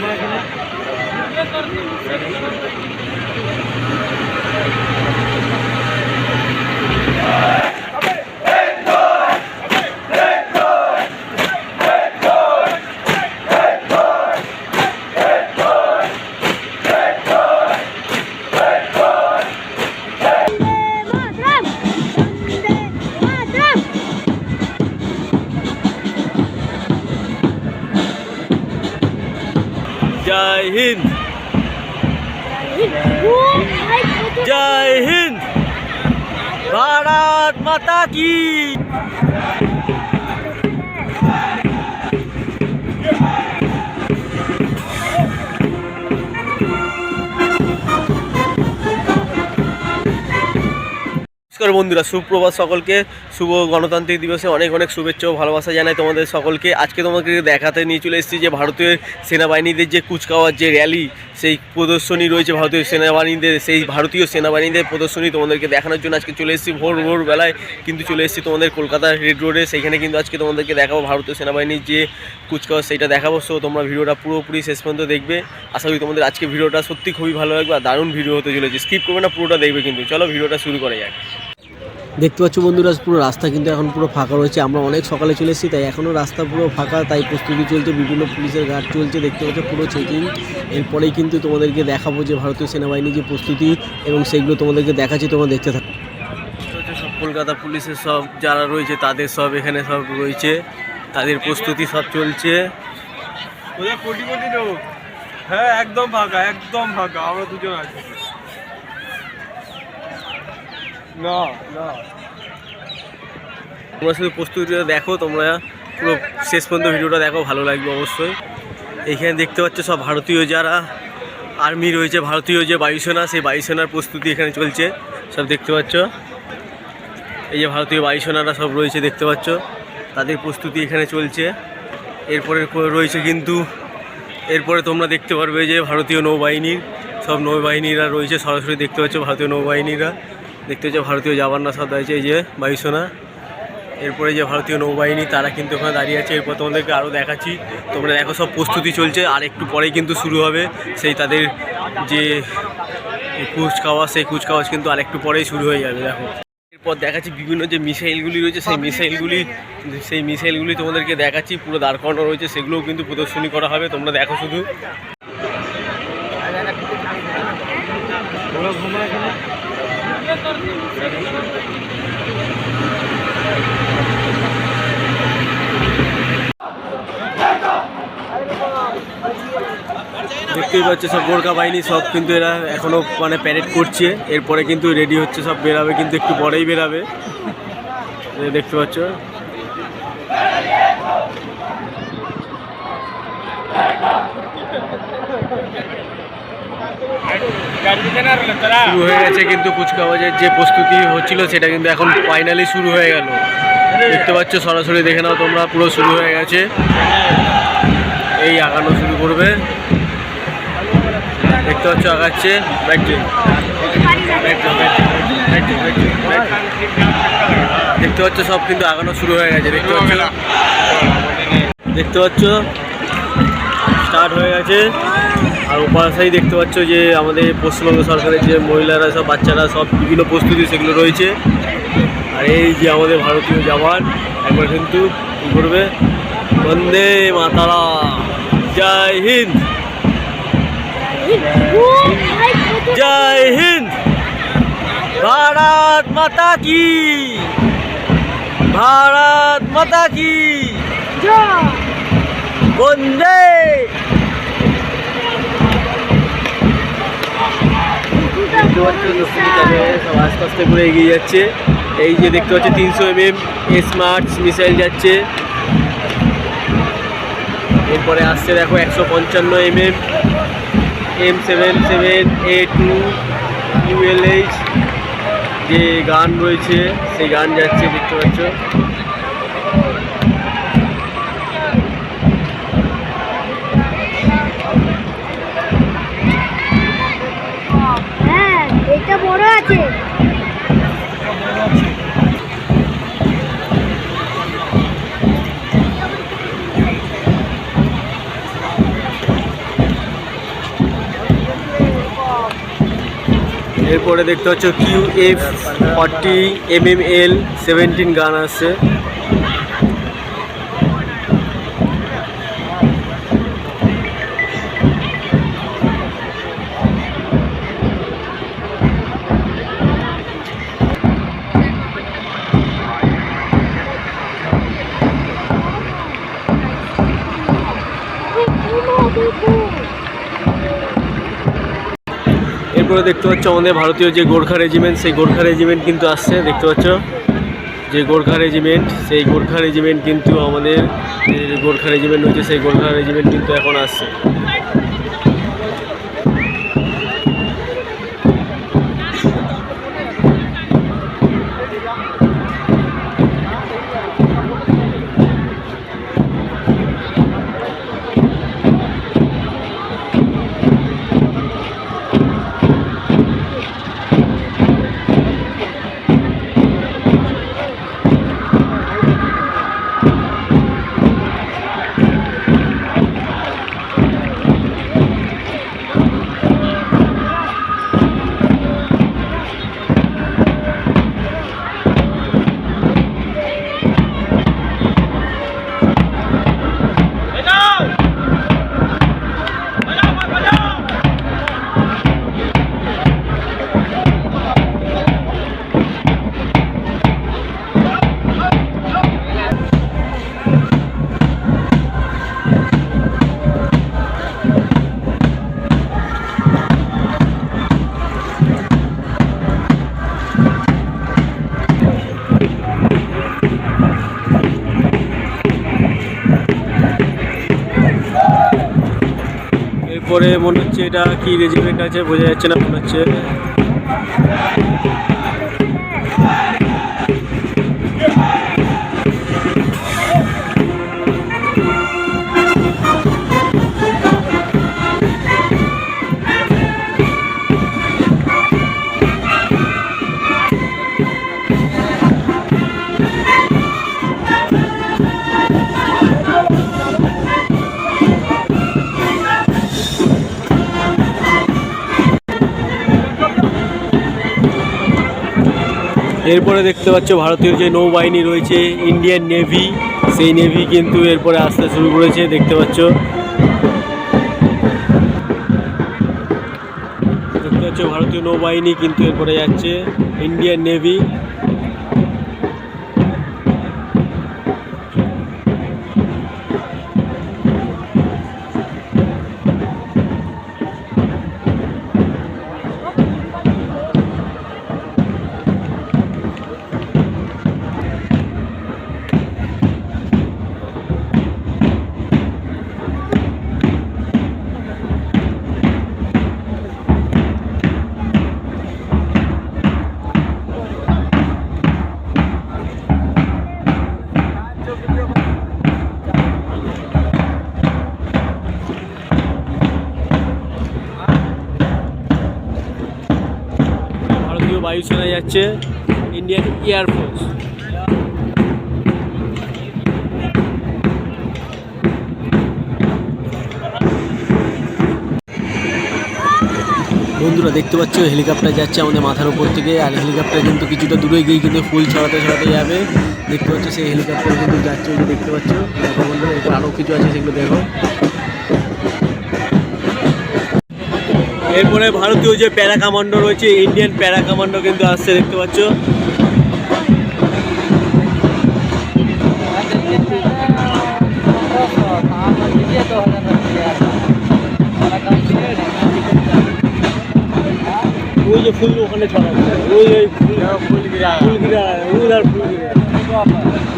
Madram! জয় হিন্দ। জয় হিন্দ। ভারত মাতা কি? নমস্কার বন্ধুরা, সুপ্রভাত সকলকে। শুভ গণতান্ত্রিক দিবসে অনেক অনেক শুভেচ্ছা ও ভালোবাসা জানাই তোমাদের সকলকে। আজকে তোমাকে দেখাতে নিয়ে চলে এসেছি যে ভারতীয় সেনাবাহিনীদের যে কুচকাওয়ার যে র্যালি, সেই প্রদর্শনী রয়েছে ভারতীয় সেনাবাহিনীদের, সেই ভারতীয় সেনাবাহিনীদের প্রদর্শনী তোমাদেরকে দেখানোর জন্য আজকে চলে এসেছি ভোর ভোর বেলায়। কিন্তু চলে এসেছি তোমাদের কলকাতা রেড রোডে। সেইখানে কিন্তু আজকে তোমাদেরকে দেখাবো ভারতীয় সেনাবাহিনীর যে কুচকাওয়াজ, সেইটা দেখাবো। সো তোমরা ভিডিওটা পুরোপুরি শেষ পর্যন্ত দেখবে। আশা করি তোমাদের আজকে ভিডিওটা সত্যি খুবই ভালো লাগবে। আর দারুণ ভিডিও হতে চলেছে। স্কিপ করবে না, পুরোটা দেখবে কিন্তু। চলো ভিডিওটা শুরু করা যাক। দেখতে পাচ্ছ বন্ধুরা পুরো রাস্তা কিন্তু এখন পুরো ফাঁকা রয়েছে। আমরা অনেক সকালে চলে এসেছি তাই এখনও রাস্তা পুরো ফাঁকা তাই প্রস্তুতি চলছে বিভিন্ন পুলিশের গার্ড চলছে দেখতে পাচ্ছ পুরো চেকিং এরপরেই কিন্তু তোমাদেরকে দেখাবো যে ভারতীয় সেনাবাহিনীর যে প্রস্তুতি এবং সেইগুলো তোমাদেরকে দেখাচ্ছি তোমরা দেখতে থাকো। সব কলকাতা পুলিশের সব যারা রয়েছে তাদের সব এখানে সব রয়েছে। তাদের প্রস্তুতি সব চলছে। কোটি কোটি হ্যাঁ একদম ফাঁকা একদম ফাঁকা আমরা দুজন আছি। তোমরা শুধু প্রস্তুতিটা দেখো, তোমরা পুরো শেষ পর্যন্ত ভিডিওটা দেখো, ভালো লাগবে অবশ্যই। এইখানে দেখতে পাচ্ছ সব ভারতীয় যারা আর্মি রয়েছে, ভারতীয় যে বায়ুসেনা, সেই বায়ুসেনার প্রস্তুতি এখানে চলছে। সব দেখতে পাচ্ছ। এই যে ভারতীয় বায়ুসেনারা সব রয়েছে, দেখতে পাচ্ছ। তাদের প্রস্তুতি এখানে চলছে। এরপরে রয়েছে কিন্তু, এরপরে তোমরা দেখতে পারবে যে ভারতীয় নৌবাহিনীর, সব নৌবাহিনীরা রয়েছে। সরাসরি দেখতে পাচ্ছ ভারতীয় নৌবাহিনীরা। দেখতে পাচ্ছ ভারতীয় জওয়ানরা সব রয়েছে এই যে বায়ুসেনা। এরপরে যে ভারতীয় নৌবাহিনী, তারা কিন্তু ওখানে দাঁড়িয়ে আছে। এরপর তোমাদেরকে আরও দেখাচ্ছি। তোমরা দেখো, সব প্রস্তুতি চলছে। আর একটু পরেই কিন্তু শুরু হবে। সেই তাদের যে কুচকাওয়াজ, সেই কুচকাওয়াজ কিন্তু আর একটু পরেই শুরু হয়ে যাবে, দেখো। এরপর দেখাচ্ছি বিভিন্ন যে মিসাইলগুলি রয়েছে, সেই মিসাইলগুলি সেই মিসাইলগুলি তোমাদেরকে দেখাচ্ছি। পুরো দাঁড় রয়েছে, সেগুলোও কিন্তু প্রদর্শনী করা হবে। তোমরা দেখো শুধু। দেখতেই পাচ্ছে, সব গোর্খা বাহিনী, সব কিন্তু এরা এখনও মানে প্যারেড করছে। এরপরে কিন্তু রেডি হচ্ছে, সব বেরাবে, কিন্তু একটু পরেই বেরাবে। দেখতে পাচ্ছ। শুরু হয়ে গেছে কিন্তু কুচকাওয়াজের যে প্রস্তুতি হচ্ছিল সেটা কিন্তু এখন ফাইনালি শুরু হয়ে গেল। দেখতে পাচ্ছ, সরাসরি দেখে নাও তোমরা, পুরো শুরু হয়ে গেছে। এই আগানো শুরু করবে। দেখতে পাচ্ছ, আগাচ্ছে। দেখতে পাচ্ছ, সব কিন্তু আগানো শুরু হয়ে গেছে। দেখতে পাচ্ছ? দেখতে পাচ্ছ? স্টার্ট হয়ে গেছে। আর উপাশাই দেখতে পাচ্ছ যে আমাদের পশ্চিমবঙ্গ সরকারের যে মহিলারা সব, বাচ্চারা সব বিভিন্ন প্রস্তুতি সেগুলো রয়েছে। আর এই যে আমাদের ভারতীয় জামান একবার কিন্তু কী করবে? বন্দে মাতারা জয় হিন্দ। জয় হিন্দ। ভারত মাতা কি? ভারত মাতা কি? বন্দে দেখতে পাচ্ছ দক্ষিণ যাবে সব আস্তে করে এগিয়ে যাচ্ছে। এই যে দেখতে পাচ্ছি, তিনশো এম এম স্মার্ট মিসাইল যাচ্ছে। এরপরে আসছে দেখো একশো পঞ্চান্ন M M M seven seven A two ULH যে গান রয়েছে, সেই গান যাচ্ছে, দেখতে পাচ্ছ। বড় আছে। এরপরে দেখতে পাচ্ছ Q F forty M M L seventeen gun আছে। এরপরে দেখতে পাচ্ছ আমাদের ভারতীয় যে গোর্খা রেজিমেন্ট সেই গোর্খা রেজিমেন্ট কিন্তু আসছে, দেখতে পাচ্ছ? যে গোর্খা রেজিমেন্ট সেই গোর্খা রেজিমেন্ট কিন্তু আমাদের যে গোর্খা রেজিমেন্ট রয়েছে, সেই গোর্খা রেজিমেন্ট কিন্তু এখন আসছে। এরপরে মনে হচ্ছে এটা কি রেজিমেন্ট আছে বোঝা যাচ্ছে না মনে হচ্ছে। এরপরে দেখতে পাচ্ছ ভারতীয় যে নৌবাহিনী রয়েছে ইন্ডিয়ান নেভি সেই নেভি কিন্তু এরপরে আসতে শুরু করেছে, দেখতে পাচ্ছ। দেখতে পাচ্ছ ভারতীয় নৌবাহিনী কিন্তু এরপরে যাচ্ছে ইন্ডিয়ান নেভি যাচ্ছে ইন্ডিয়ান এয়ারফোর্স বন্ধুরা, দেখতে পাচ্ছ হেলিকপ্টার যাচ্ছে আমাদের মাথার উপর থেকে, আর হেলিকপ্টার কিন্তু কিছুটা দূরে গিয়ে কিন্তু ফুল ছড়াতে ছড়াতে যাবে। দেখতে পাচ্ছ, সেই হেলিকপ্টার কিন্তু যাচ্ছে দেখতে পাচ্ছ। দেখো বন্ধুরা, এরপর আরও কিছু আছে, সেগুলো দেখো। এরপরে ভারতীয় যে প্যারা কমান্ডো রয়েছে ইন্ডিয়ান প্যারা কমান্ডো কিন্তু আসছে দেখতে পাচ্ছ। ওই যে ফুল ওখানে ছড়াচ্ছে ওই ওই ফুল ফুলগিরা ফুলগিরা উধার ফুলগিরা ইন্ডিয়ান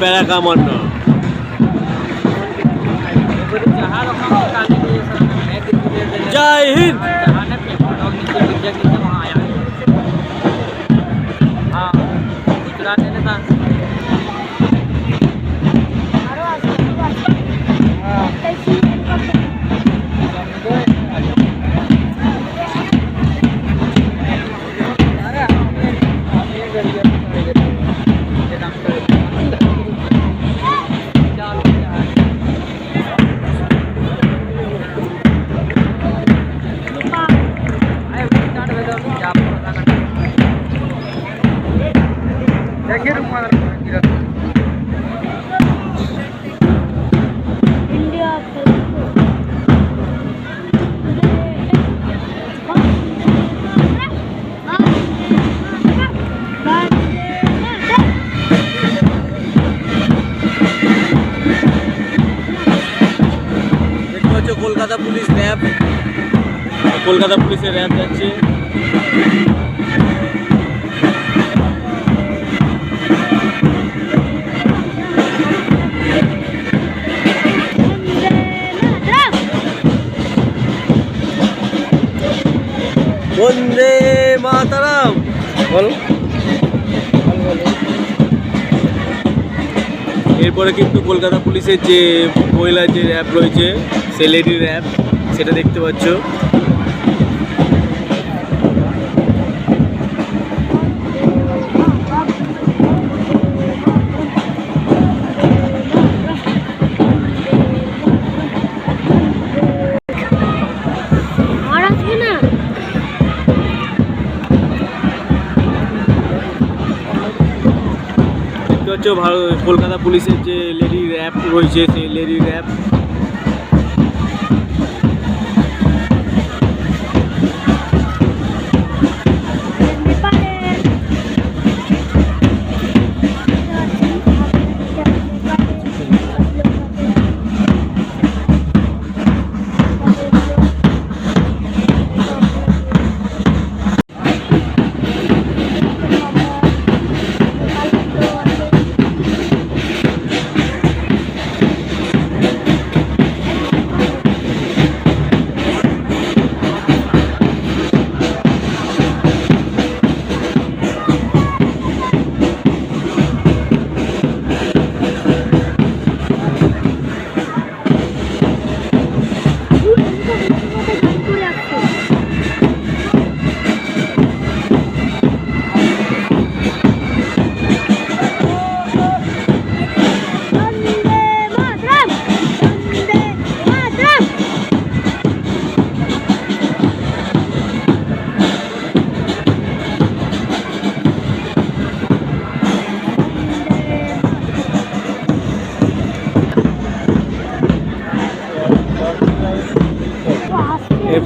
প্যারা কমান্ডো জয় হিন্দ। কলকাতা পুলিশের র্যাব যাচ্ছে। বন্দে মাতারাম। বল। এরপরে কিন্তু কলকাতা পুলিশের যে মহিলার যে র্যাব রয়েছে সে লেডি র্যাব সেটা দেখতে পাচ্ছ। ভারত কলকাতা পুলিশের যে লেডি র্যাব রয়েছে সেই লেডি র্যাব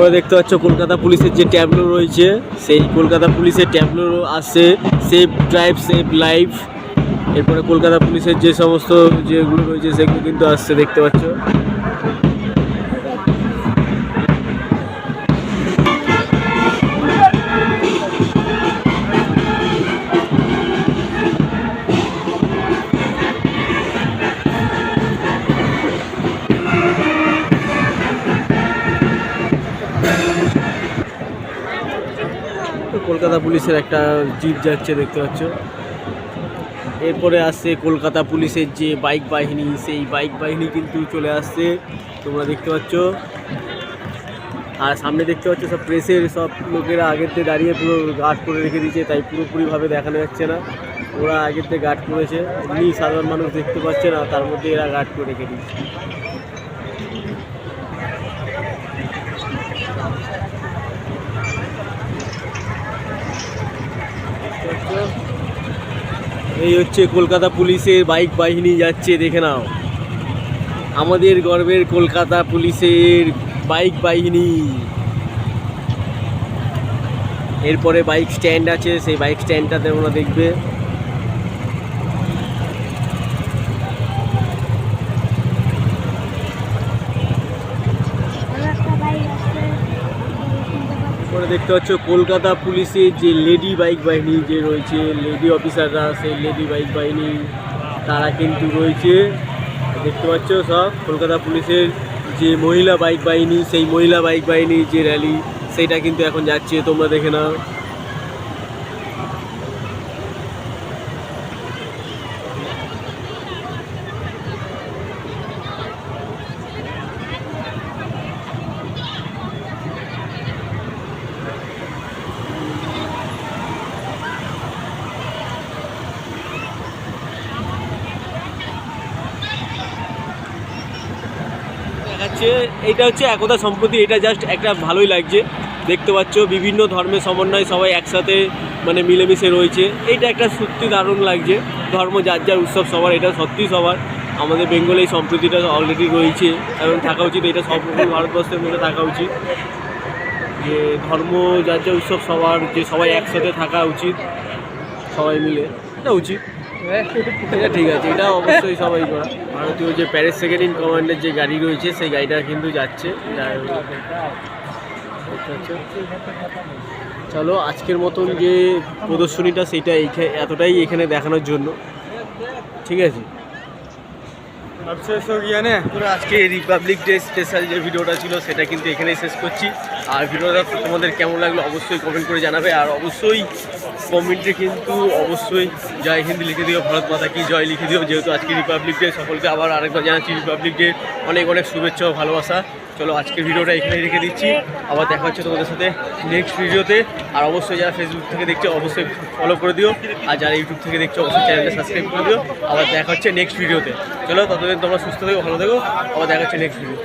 এরপরে দেখতে পাচ্ছ কলকাতা পুলিশের যে ট্যাবলো রয়েছে, সেই কলকাতা পুলিশের ট্যাবলো আছে সেফ ড্রাইভ সেফ লাইফ এরপরে কলকাতা পুলিশের যে সমস্ত যেগুলো রয়েছে, সেগুলো কিন্তু আসছে, দেখতে পাচ্ছ। কলকাতা পুলিশের একটা জিপ যাচ্ছে দেখতে পাচ্ছ। এরপরে আসছে কলকাতা পুলিশের যে বাইক বাহিনী, সেই বাইক বাহিনী কিন্তু চলে আসছে। তোমরা দেখতে পাচ্ছ। আর সামনে দেখতে পাচ্ছ সব প্রেসের সব লোকেরা আগের থেকে দাঁড়িয়ে পুরো গার্ড করে রেখে দিয়েছে, তাই পুরোপুরিভাবে দেখানো যাচ্ছে না। ওরা আগের থেকে গার্ড করেছে। এমনি সাধারণ মানুষ দেখতে পাচ্ছে না, তার মধ্যে এরা গার্ড করে রেখে দিয়েছে। এই হচ্ছে কলকাতা পুলিশের বাইক বাহিনী যাচ্ছে, দেখে নাও। আমাদের গর্বের কলকাতা পুলিশের বাইক বাহিনী। এরপরে বাইক স্ট্যান্ড আছে, সেই বাইক স্ট্যান্ডটাতে ওরা দেখবে আর একটা বাইক আসছে তোমরা দেখতে পাচ্ছ, কলকাতা পুলিশের যে লেডি বাইক বাহিনী যে রয়েছে, লেডি অফিসাররা, সেই লেডি বাইক বাহিনী, তারা কিন্তু রয়েছে। দেখতে পাচ্ছ সব, কলকাতা পুলিশের যে মহিলা বাইক বাহিনী, সেই মহিলা বাইক বাহিনী যে র্যালি, সেটা কিন্তু এখন যাচ্ছে, তোমরা দেখে নাও। দেখাচ্ছে এটা হচ্ছে একতা সম্প্রতি, এটা জাস্ট একটা ভালোই লাগছে। দেখতে পাচ্ছ, বিভিন্ন ধর্মের সমন্বয় সবাই একসাথে মানে মিলেমিশে রয়েছে। এইটা একটা সত্যি দারুণ লাগছে। ধর্ম যার যার উৎসব সবার, এটা সত্যি সবার। আমাদের বেঙ্গলে এই সম্প্রীতিটা অলরেডি রয়েছে এবং থাকা উচিত, এটা সব ভারতবর্ষের মধ্যে থাকা উচিত। যে ধর্ম যার যার উৎসব সবার, যে সবাই একসাথে থাকা উচিত, সবাই মিলে, এটা উচিত। এটা ঠিক আছে, এটা অবশ্যই সবাই করা। ভারতীয় যে প্যারিস সেকেন্ড ইন কমান্ডের যে গাড়ি রয়েছে, সেই গাড়িটা কিন্তু যাচ্ছে। চলো, আজকের মতন যে প্রদর্শনীটা, সেটা এইখানে এতটাই এখানে দেখানোর জন্য। ঠিক আছে? পুরো আজকে রিপাবলিক ডে স্পেশাল যে ভিডিওটা ছিল, সেটা কিন্তু এখানেই শেষ করছি। আর ভিডিওটা তোমাদের কেমন লাগল অবশ্যই কমেন্ট করে জানাবে। আর অবশ্যই কমেন্টে কিন্তু অবশ্যই জয় হিন্দ লিখে দিও, ভারত মাতা কি জয় লিখে দিও। যেহেতু আজকে রিপাবলিক ডে সকলকে আবার আরেকবার জানাচ্ছি রিপাবলিক ডে অনেক অনেক শুভেচ্ছা ও ভালোবাসা। চলো, আজকের ভিডিওটা এখানেই রেখে দিচ্ছি। আবার দেখা হচ্ছে তোমাদের সাথে নেক্সট ভিডিওতে। আর অবশ্যই যারা ফেসবুক থেকে দেখছ, অবশ্যই ফলো করে দিও। আর যারা ইউটিউব থেকে দেখছে, অবশ্যই চ্যানেলটা সাবস্ক্রাইব করে দিও। আবার দেখা হচ্ছে নেক্সট ভিডিওতে। চলো, ততদিন তোমরা সুস্থ থেকো, ভালো থেকো। আবার দেখা হচ্ছে নেক্সট ভিডিও